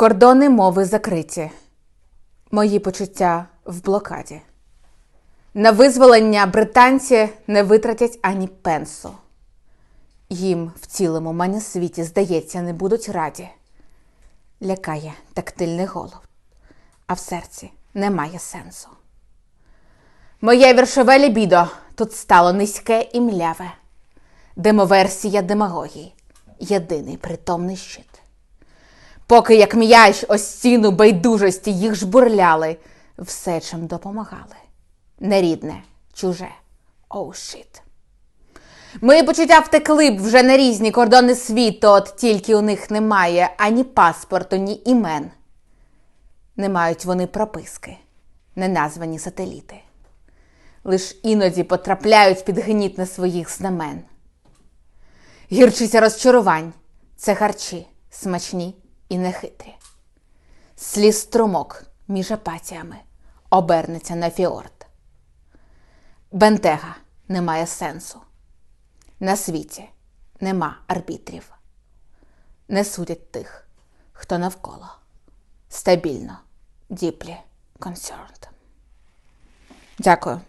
Кордони мови закриті. Мої почуття в блокаді. На визволення британці не витратять ані пенсу. Їм в цілому мене світі, здається, не будуть раді. Лякає тактильний голод, а в серці немає сенсу. Моє віршове лібідо тут стало низьке і мляве. Демоверсія демагогії, єдиний притомний щит. Поки як м'яч о стіну байдужості їх жбурляли, все чим допомагали. Нерідне, чуже, оу шит. Мої почуття втекли б вже на різні кордони світу, от тільки у них немає ані паспорту, ні імен. Не мають вони прописки, не названі сателіти. Лиш іноді потрапляють під гнітне своїх знамен. Гірчиця розчарувань це харчі, смачні і нехитрі. Сліз струмок між апатіями обернеться на фіорд. Бентега не має сенсу. На світі нема арбітрів. Не судять тих, хто навколо. Стабільно, deeply concerned. Дякую.